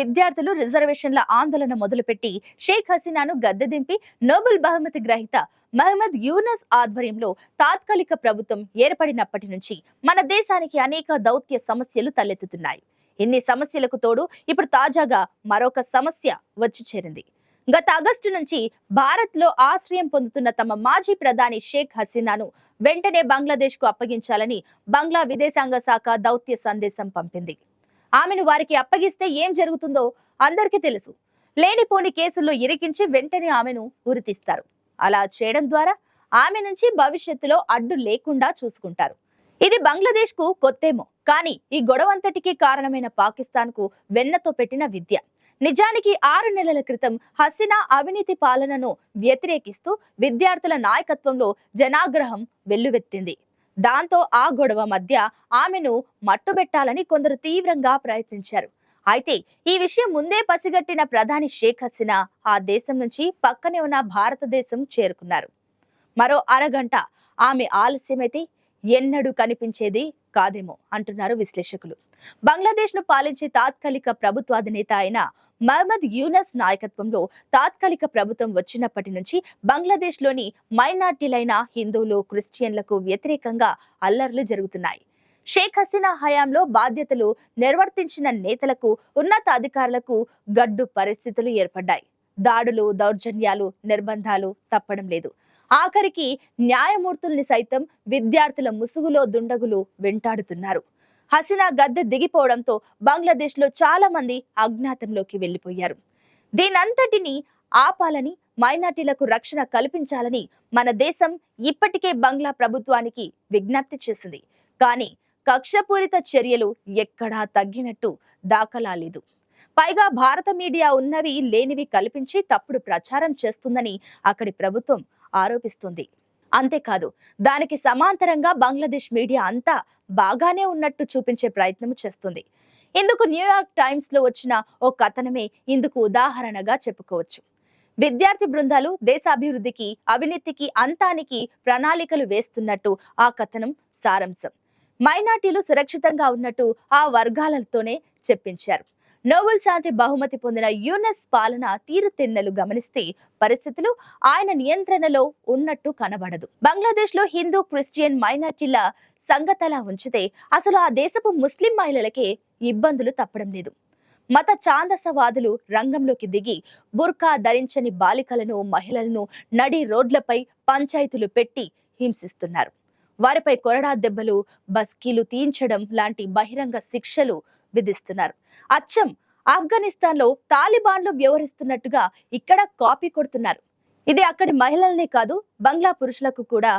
విద్యార్థులు రిజర్వేషన్ల ఆందోళన మొదలుపెట్టి షేక్ హసీనాను గద్దె దింపి నోబెల్ బహుమతి గ్రహీత మహమ్మద్ యూనస్ ఆధ్వర్యంలో తాత్కాలిక ప్రభుత్వం ఏర్పడినప్పటి నుంచి మన దేశానికి అనేక దౌత్య సమస్యలు తలెత్తుతున్నాయి. ఇన్ని సమస్యలకు తోడు ఇప్పుడు తాజాగా మరొక సమస్య వచ్చి చేరింది. గత ఆగస్టు నుంచి భారత్లో ఆశ్రయం పొందుతున్న తమ మాజీ ప్రధాని షేక్ హసీనాను వెంటనే బంగ్లాదేశ్కు అప్పగించాలని బంగ్లా విదేశాంగ శాఖ దౌత్య సందేశం పంపింది. ఆమెను వారికి అప్పగిస్తే ఏం జరుగుతుందో అందరికీ తెలుసు. లేనిపోని కేసుల్లో ఇరికించి వెంటనే ఆమెను ఉరితీస్తారు. అలా చేయడం ద్వారా ఆమె నుంచి భవిష్యత్తులో అడ్డు లేకుండా చూసుకుంటారు. ఇది బంగ్లాదేశ్కు కొత్తేమో కానీ ఈ గొడవంతటికి కారణమైన పాకిస్తాన్కు వెన్నతో పెట్టిన విద్య. నిజానికి ఆరు నెలల క్రితం హసీనా అవినీతి పాలనను వ్యతిరేకిస్తూ విద్యార్థుల నాయకత్వంలో జనాగ్రహం వెల్లువెత్తింది. దాంతో ఆ గొడవ మధ్య ఆమెను మట్టుబెట్టాలని కొందరు తీవ్రంగా ప్రయత్నించారు. అయితే ఈ విషయం ముందే పసిగట్టిన ప్రధాని షేక్ హసీనా ఆ దేశం నుంచి పక్కనే ఉన్న భారతదేశం చేరుకున్నారు. మరో అరగంట ఆమె ఆలస్యమైతే ఎన్నడూ కనిపించేది కాదేమో అంటున్నారు విశ్లేషకులు. బంగ్లాదేశ్ను పాలించే తాత్కాలిక ప్రభుత్వాధినేత అయిన మహమ్మద్ యూనస్ నాయకత్వంలో తాత్కాలిక ప్రభుత్వం వచ్చినప్పటి నుంచి బంగ్లాదేశ్లోని మైనార్టీలైన హిందువులు క్రిస్టియన్లకు వ్యతిరేకంగా అల్లర్లు జరుగుతున్నాయి. షేక్ హసీనా హయాంలో బాధ్యతలు నిర్వర్తించిన నేతలకు ఉన్నత అధికారులకు గడ్డు పరిస్థితులు ఏర్పడ్డాయి. దాడులు దౌర్జన్యాలు నిర్బంధాలు తప్పడం లేదు. ఆఖరికి న్యాయమూర్తుల్ని సైతం విద్యార్థుల ముసుగులో దుండగులు వెంటాడుతున్నారు. హసీనా గద్దె దిగిపోవడంతో బంగ్లాదేశ్లో చాలా మంది అజ్ఞాతంలోకి వెళ్ళిపోయారు దీనంతటిని ఆపాలని మైనార్టీలకు రక్షణ కల్పించాలని మన దేశం ఇప్పటికే బంగ్లా ప్రభుత్వానికి విజ్ఞప్తి చేసింది. కానీ కక్షపూరిత చర్యలు ఎక్కడా తగ్గినట్టు దాఖలా లేదు. పైగా భారత మీడియా ఉన్నవి లేనివి కల్పించి తప్పుడు ప్రచారం చేస్తుందని అక్కడి ప్రభుత్వం ఆరోపిస్తుంది. అంతేకాదు దానికి సమాంతరంగా బంగ్లాదేశ్ మీడియా అంతా బాగానే ఉన్నట్టు చూపించే ప్రయత్నం చేస్తుంది. ఇందుకు న్యూయార్క్ టైమ్స్లో వచ్చిన ఓ కథనమే ఇందుకు ఉదాహరణగా చెప్పుకోవచ్చు. విద్యార్థి బృందాలు దేశాభివృద్ధికి అవినీతికి అంతానికి ప్రణాళికలు వేస్తున్నట్టు ఆ కథనం సారాంశం. మైనార్టీలు సురక్షితంగా ఉన్నట్టు ఆ వర్గాలతోనే చెప్పించారు. నోబెల్ శాంతి బహుమతి పొందిన యునెస్ పాలన తీరుతెన్నెలు గమనిస్తే పరిస్థితులు ఆయన నియంత్రణలో ఉన్నట్టు కనబడదు. బంగ్లాదేశ్లో హిందూ క్రిస్టియన్ మైనార్టీల సంగతలా ఉంచితే అసలు ఆ దేశపు ముస్లిం మహిళలకే ఇబ్బందులు తప్పడం లేదు. మత ఛాందసవాదులు రంగంలోకి దిగి బుర్కా ధరించని బాలికలను మహిళలను నడి రోడ్లపై పంచాయతీలు పెట్టి హింసిస్తున్నారు. వారిపై కొరడా దెబ్బలు బస్కీలు తీయించడం లాంటి బహిరంగ శిక్షలు విధిస్తున్నారు. అచ్చం ఆఫ్ఘనిస్తాన్లో తాలిబాన్లు వ్యవహరిస్తున్నట్టుగా ఇక్కడ కాపీ కొడుతున్నారు. ఇది అక్కడి మహిళలనే కాదు బంగ్లా పురుషులకు కూడా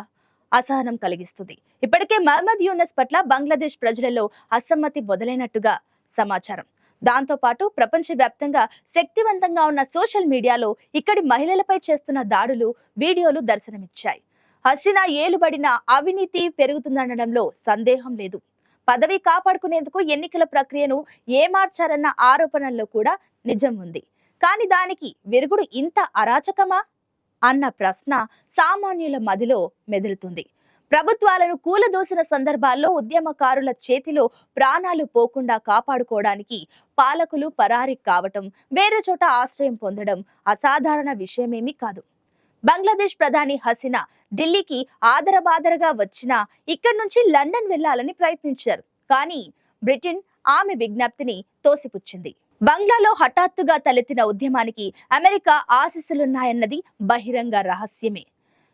అసహనం కలిగిస్తుంది. ఇప్పటికే మహమ్మద్ యూనస్ పట్ల బంగ్లాదేశ్ ప్రజలలో అసమ్మతి మొదలైనట్టుగా సమాచారం. దాంతో పాటు ప్రపంచవ్యాప్తంగా శక్తివంతంగా ఉన్న సోషల్ మీడియాలో ఇక్కడి మహిళలపై చేస్తున్న దాడులు వీడియోలు దర్శనమిచ్చాయి. హసీనా ఏలుబడిన అవినీతి పెరుగుతుందనడంలో సందేహం లేదు. పదవి కాపాడుకునేందుకు ఎన్నికల ప్రక్రియను ఏమార్చారన్న ఆరోపణల్లో కూడా నిజం ఉంది. కానీ దానికి విరుగుడు ఇంత అరాచకమా? అన్న ప్రశ్న సామాన్యుల మదిలో మెదులుతుంది. ప్రభుత్వాలను కూలదోసిన సందర్భాల్లో ఉద్యమకారుల చేతిలో ప్రాణాలు పోకుండా కాపాడుకోవడానికి పాలకులు పరారి కావటం వేరే చోట ఆశ్రయం పొందడం అసాధారణ విషయమేమీ కాదు. బంగ్లాదేశ్ ప్రధాని హసీనా ఢిల్లీకి ఆదరబాదరగా వచ్చినా ఇక్కడి నుంచి లండన్ వెళ్ళాలని ప్రయత్నించారు. కానీ బ్రిటన్ ఆమె విజ్ఞప్తిని తోసిపుచ్చింది. బంగ్లాలో హఠాత్తుగా తలెత్తిన ఉద్యమానికి అమెరికా ఆశీస్సులున్నాయన్నది బహిరంగ రహస్యమే.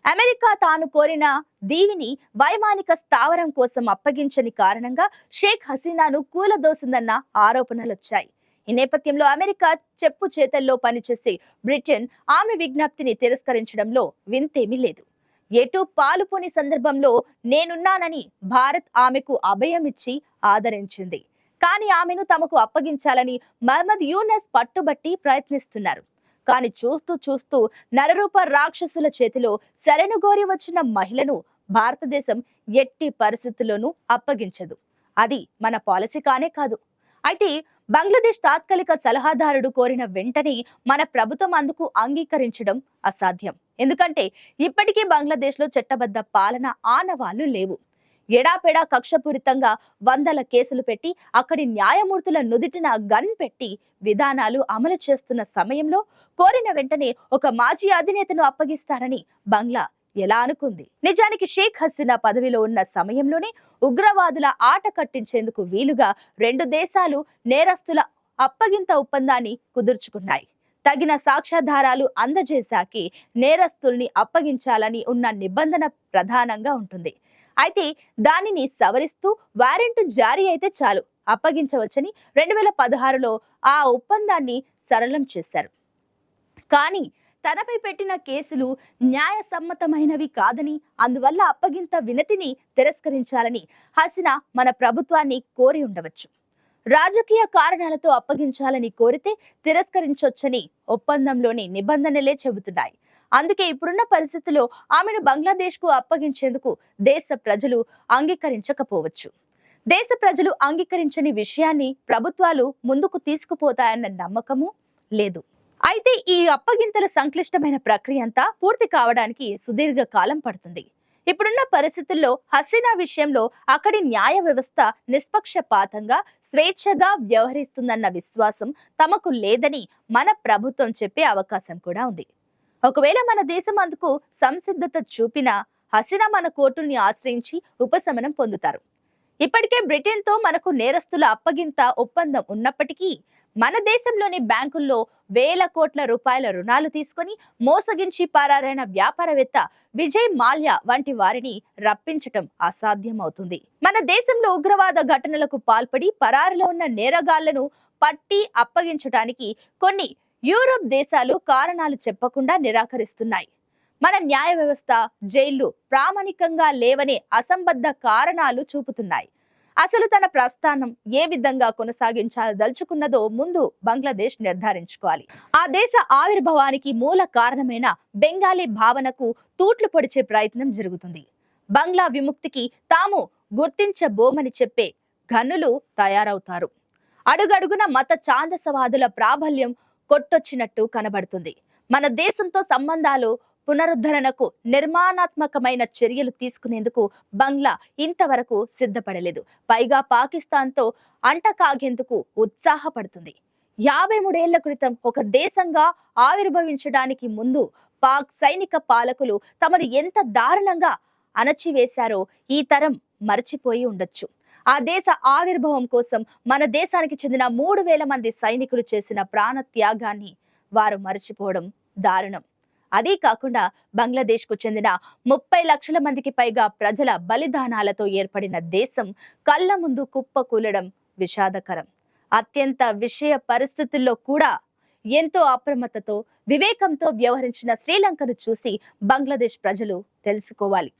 అమెరికా తాను కోరిన దీవిని వైమానిక స్థావరం కోసం అప్పగించని కారణంగా షేక్ హసీనాను కూలదోసిందన్న ఆరోపణలొచ్చాయి. ఈ నేపథ్యంలో అమెరికా చెప్పు చేతల్లో పనిచేసే బ్రిటన్ ఆమె విజ్ఞప్తిని తిరస్కరించడంలో వింతేమీ లేదు. ఎటు పాలుపోని సందర్భంలో నేనున్నానని భారత్ ఆమెకు అభయమిచ్చి ఆదరించింది. కానీ ఆమెను తమకు అప్పగించాలని మహమ్మద్ యూనస్ పట్టుబట్టి ప్రయత్నిస్తున్నారు. కానీ చూస్తూ చూస్తూ నరరూప రాక్షసుల చేతిలో శరణుగోరి వచ్చిన మహిళను భారతదేశం ఎట్టి పరిస్థితుల్లోనూ అప్పగించదు. అది మన పాలసీ కానే కాదు. అయితే బంగ్లాదేశ్ తాత్కాలిక సలహాదారుడు కోరిన వెంటనే మన ప్రభుత్వం అందుకు అంగీకరించడం అసాధ్యం. ఎందుకంటే ఇప్పటికీ బంగ్లాదేశ్లో చట్టబద్ధ పాలన ఆనవాళ్ళు లేవు. ఎడాపెడా కక్షపూరితంగా వందల కేసులు పెట్టి అక్కడి న్యాయమూర్తుల నుదిటిన గన్ పెట్టి విధానాలు అమలు చేస్తున్న సమయంలో కోరిన వెంటనే ఒక మాజీ అధినేతను అప్పగిస్తారని బంగ్లా ఎలా అనుకుంది? నిజానికి షేక్ హసీనా పదవిలో ఉన్న సమయంలోనే ఉగ్రవాదుల ఆట కట్టించేందుకు వీలుగా రెండు దేశాలు నేరస్తుల అప్పగింత ఒప్పందాన్ని కుదుర్చుకున్నాయి. తగిన సాక్ష్యాధారాలు అందజేశాకి నేరస్తుల్ని అప్పగించాలని ఉన్న నిబంధన ప్రధానంగా ఉంటుంది. అయితే దానిని సవరిస్తూ వారెంట్ జారీ అయితే చాలు. అప్పగించవచ్చని రెండు వేల పదహారులో ఆ ఒప్పందాన్ని సరళం చేశారు. కానీ తనపై పెట్టిన కేసులు న్యాయసమ్మతమైనవి కాదని అందువల్ల అప్పగింత వినతిని తిరస్కరించాలని హసీనా మన ప్రభుత్వాన్ని కోరి ఉండవచ్చు. రాజకీయ కారణాలతో అప్పగించాలని కోరితే తిరస్కరించొచ్చని ఒప్పందంలోని నిబంధనలే చెబుతున్నాయి. అందుకే ఇప్పుడున్న పరిస్థితుల్లో ఆమెను బంగ్లాదేశ్కు అప్పగించేందుకు దేశ ప్రజలు అంగీకరించకపోవచ్చు. దేశ ప్రజలు అంగీకరించని విషయాన్ని ప్రభుత్వాలు ముందుకు తీసుకుపోతాయన్న నమ్మకము లేదు. అయితే ఈ అప్పగింతల సంక్లిష్టమైన ప్రక్రియ అంతా పూర్తి కావడానికి సుదీర్ఘ కాలం పడుతుంది. ఇప్పుడున్న పరిస్థితుల్లో హసీనా విషయంలో అక్కడి న్యాయ వ్యవస్థ నిష్పక్షపాతంగా స్వేచ్ఛగా వ్యవహరిస్తుందన్న విశ్వాసం తమకు లేదని మన ప్రభుత్వం చెప్పే అవకాశం కూడా ఉంది. ఒకవేళ మన దేశం అందుకు సంసిద్ధత చూపినా హసీనా మన కోర్టుల్ని ఆశ్రయించి ఉపశమనం పొందుతారు. ఇప్పటికే బ్రిటన్తో మనకు నేరస్తుల అప్పగింత ఒప్పందం ఉన్నప్పటికీ మన దేశంలోని బ్యాంకుల్లో వేల కోట్ల రూపాయల రుణాలు తీసుకొని మోసగించి పారారైన వ్యాపారవేత్త విజయ్ మాల్యా వంటి వారిని రప్పించటం అసాధ్యమవుతుంది. మన దేశంలో ఉగ్రవాద ఘటనలకు పాల్పడి పరారిలో ఉన్న నేరగాళ్ళను పట్టి అప్పగించడానికి కొన్ని యూరోప్ దేశాలు కారణాలు చెప్పకుండా నిరాకరిస్తున్నాయి. మన న్యాయ వ్యవస్థ జైళ్ళు ప్రామాణికంగా లేవనే అసంబద్ధ కారణాలు చూపుతున్నాయి. అసలు తన ప్రస్థానం ఏ విధంగా కొనసాగించాలదలుచుకున్నదో ముందు బంగ్లాదేశ్ నిర్ధారించుకోవాలి. ఆ దేశ ఆవిర్భావానికి మూల కారణమైన బెంగాలీ భావనకు తూట్లు పొడిచే ప్రయత్నం జరుగుతుంది. బంగ్లా విముక్తికి తాము గుర్తించబోమని చెప్పే గనులు తయారవుతారు. అడుగడుగున మత ఛాందసవాదుల ప్రాబల్యం కొట్టొచ్చినట్టు కనబడుతుంది. మన దేశంతో సంబంధాలు పునరుద్ధరణకు నిర్మాణాత్మకమైన చర్యలు తీసుకునేందుకు బంగ్లా ఇంతవరకు సిద్ధపడలేదు. పైగా పాకిస్తాన్తో అంటకాగేందుకు ఉత్సాహపడుతుంది. యాభై మూడేళ్ళ క్రితం ఒక దేశంగా ఆవిర్భవించడానికి ముందు పాక్ సైనిక పాలకులు తమను ఎంత దారుణంగా అణచివేశారో ఈ తరం మర్చిపోయి ఉండొచ్చు. ఆ దేశ ఆవిర్భావం కోసం మన దేశానికి చెందిన మూడు వేల మంది సైనికులు చేసిన ప్రాణ త్యాగాన్ని వారు మర్చిపోవడం దారుణం. అదే కాకుండా బంగ్లాదేశ్కు చెందిన ముప్పై లక్షల మందికి పైగా ప్రజల బలిదానాలతో ఏర్పడిన దేశం కళ్ళ ముందు కుప్పకూలడం విషాదకరం. అత్యంత విషయ పరిస్థితుల్లో కూడా ఎంతో అప్రమత్తతో వివేకంతో వ్యవహరించిన శ్రీలంకను చూసి బంగ్లాదేశ్ ప్రజలు తెలుసుకోవాలి.